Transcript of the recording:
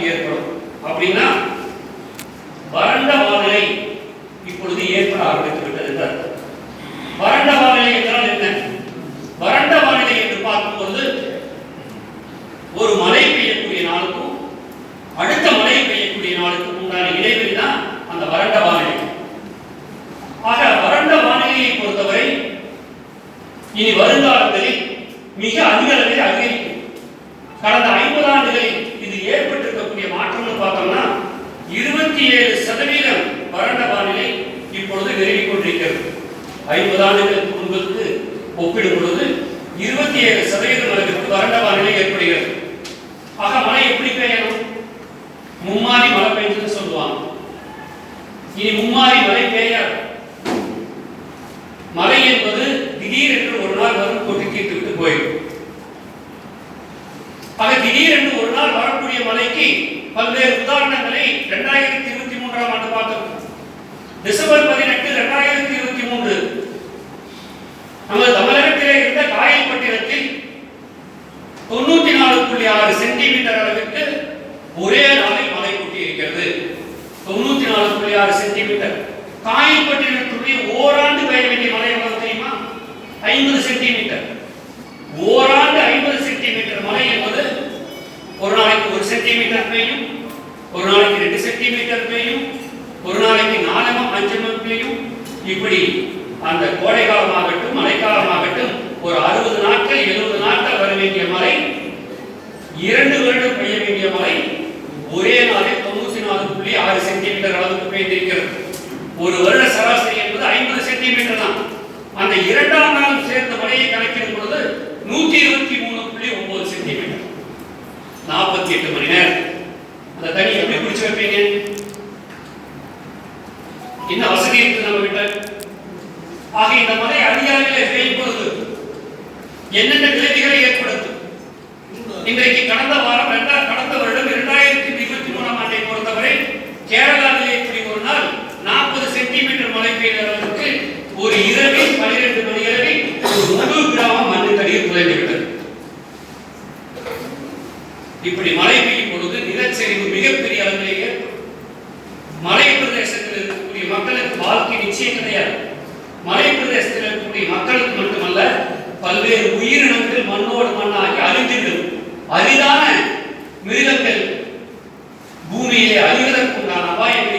பாதிப்பு ஏற்படும். அப்படின்னா வறண்ட வானிலை இப்பொழுது ஏற்பட ஆரம்பித்து விட்டது வறண்ட வானிலை என்றால் என்ன? வறண்ட வானிலை என்று பார்க்கும்போது ஒரு மழை பெய்யக்கூடிய நாளுக்கும் அடுத்த மழை பெய்யக்கூடிய நாளுக்கும் உண்டான இடைவெளி தான் அந்த வறண்ட வானிலை. ஆக வறண்ட வானிலையை பொறுத்தவரை இனி வருங்காலங்களில் மிக அதிக அளவில் அதிகரிக்கும். கடந்த ஐம்பது ஆண்டுகளில் ஏற்பட்டிருக்கக்கூடிய மாற்றம்னு பார்த்தோம்னா இருபத்தி ஏழு சதவீதம் வறண்ட வானிலை இப்பொழுது விலகிக் கொண்டிருக்கிறது. ஐம்பது ஆண்டுகளுக்கு முன்புக்கு ஒப்பிடும் பொழுது இருபத்தி ஏழு சதவீதம் அளவிற்கு வறண்ட வானிலை ஏற்படுகிறது. ஆக மழை எப்படி பெய்யணும்? மும்மாரி மழை பெய்யுதுன்னு சொல்லுவாங்க. இனி மும்மாரி மழை பெய்யாது. மழை என்பது திடீரென்று ஒரு நாள் வரும் கொட்டி தீர்த்து விட்டு போயிடும். ஆக திடீரென்று ஒரு நாள் வரக்கூடிய மழைக்கு பல்வேறு உதாரணங்களை இரண்டாயிரத்தி இருபத்தி மூன்றாம் ஆண்டு பார்த்தோம். டிசம்பர் பதினெட்டு இரண்டாயிரத்தி இருபத்தி மூன்று. நமது தமிழகத்திலே இருந்த காயல்பட்டினத்தில் தொண்ணூத்தி நாலு புள்ளி ஆறு சென்டிமீட்டர் அளவிற்கு ஒரே நாளில் மழை கொட்டி இருக்கிறது தொண்ணூத்தி நாலு புள்ளி ஆறு சென்டிமீட்டர். காயல்பட்டினத்துடைய ஓராண்டு பெய்ய வேண்டிய மழை எவ்வளவு தெரியுமா? ஐம்பது சென்டிமீட்டர் ஓராண்டு ஐம்பது சென்டிமீட்டர் மழை என்பது ஒரு நாளைக்கு ஒரு சென்டிமீட்டர் பெய்யும் ஒரு நாளைக்கு ரெண்டு சென்டிமீட்டர் பெய்யும் ஒரு நாளைக்கு நாலமும் அஞ்சமம் பெய்யும் இப்படி அந்த கோடை காலமாகட்டும் மழைக்காலமாகட்டும் ஒரு அறுபது நாட்கள் எழுபது நாட்கள் வர வேண்டிய மழை இரண்டு வருடம் பெய்ய வேண்டிய மழை ஒரே நாளில் தொண்ணூத்தி நாலு புள்ளி ஆறு சென்டிமீட்டர் அளவுக்கு பெய்திருக்கிறது. ஒரு வருட சராசரி என்பது ஐம்பது சென்டிமீட்டர் தான். அந்த இரண்டாம் நாள் சேர்ந்த மழையை கணக்கிடும் பொழுது நூத்தி இருபத்தி மூணு புள்ளி ஒன்பது சென்டிமீட்டர் நாற்பத்தி எட்டு மணி நேரம் அந்த தண்ணி எப்படி பிடிச்சு வைப்பீங்க என்ன வசதி இருக்கு நம்ம கிட்ட ஆக இந்த மலை அதிக செயல்படுது என்னென்ன விளைவுகளை ஏற்படுத்தும்? இன்றைக்கு கடந்த வாரம் ரெண்டா கடந்த வருடம் இரண்டாயிரத்தி இருபத்தி மூணாம் ஆண்டை பொறுத்தவரை கேரளாவிலே இப்படி ஒரு நாள் நாற்பது சென்டிமீட்டர் மழை பெய்த அளவுக்கு ஒரு இரவில் பனிரெண்டு மணி இரவில் ஒரு முழு கிராமம் மண்ணுக்கடியில் குறைந்து விட்டது இப்படி மழை பெய்யும் பொழுது நிலச்சரிவு மிகப்பெரிய அளவிலே ஏற்படும். மழை விஷயம் கிடையாது மலை பிரதேசத்தில் இருக்கக்கூடிய மக்களுக்கு மட்டுமல்ல பல்வேறு உயிரினங்கள் மண்ணோடு மண்ணாகி அழிந்துவிடும். அரிதான மிருகங்கள் பூமியிலே அழிவதற்குண்டான அபாயம்